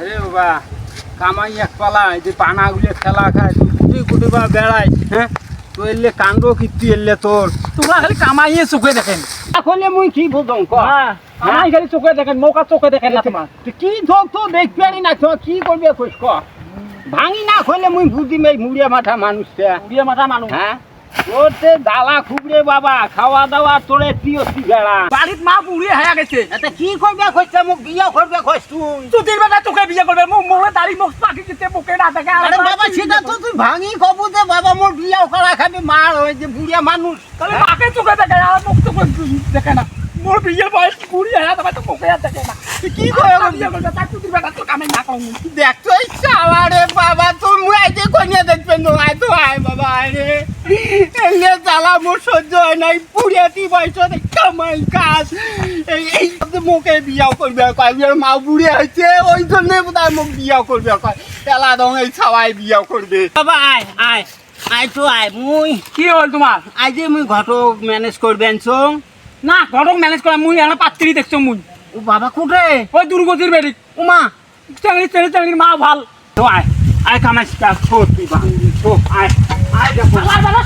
আরে বাবা কামাই এক পালা এই যে পানাগুলো খেলা খায় তুই কুটি কুটি বা বেড়াই হ্যাঁ? তুই এলে কান্দ কীর্তি এলে তোর। তোমরা খালি কামাইয়ে চোখে দেখেন। এখন মুই কি বুঝং ক? হ্যাঁ? কামাই খালি চোখে দেখেন মৌকা চোখে দেখেন না তোমার। কি ধোক তো দেখতে পারি না তো কি করবে কইস ক? ভাঙি না খলে মুই বুঝিম এই মুড়িয়া মাথা মানুষটা বিয়ে মাথা মানুষ। হ্যাঁ? তোর তে দালা খুবরে বাবা খাওয়া দাওয়া তোরে প্রিয় সিগারা বাড়িত মা বুড়িয়ে হায়া গেছে। এটা কি করবে কইছে? মোক বিয়া করবে কইস তুই। চুটির বেটা তোকে বিয়ে করবে মুখ মোড়ে দাড়ি মুখ পাখি দিতে মুখে না দেখে আরে বাবা সেটা তো তুই ভাঙি কবু দে বাবা মোর বিয়া করা খাবি। মার ওই যে বুড়িয়া মানুষ। তাহলে মাকে চোখে দেখে মুখ দেখে না। মোর বয়স তোমার তো মুখে দেখে না। কি করে বিয়ে করবে বেটা তো কামাই না করুন দেখতো চাওয়া রে বাবা তুই মুই আইতে কনিয়া দেখবে নো তো আয় বাবা আয় রে এলে জ্বালা মোর সহ্য হয় নাই। পুড়িয়াতি বয়স কামাই কাজ। এই করবে কয় বিয়ার মা বুড়ি হয়েছে ওই জন্য করবে কয়। দং এই ছাওয়াই বিয়াও করবে। বাবা আয় আয় আয় তো আয়। মুই কি হল তোমার? আজ মুই ঘটক ম্যানেজ করবেন চং না ঘটক ম্যানেজ করা মুই এখন পাত্রী দেখছ মুই। ও বাবা কোটে? ওই দুর্গতির বেড়ি উমা চাংলি চাংলি চাংলির মা ভালো। তো আয় আয় কামাই ছোট তুই আয়। আয় দেখো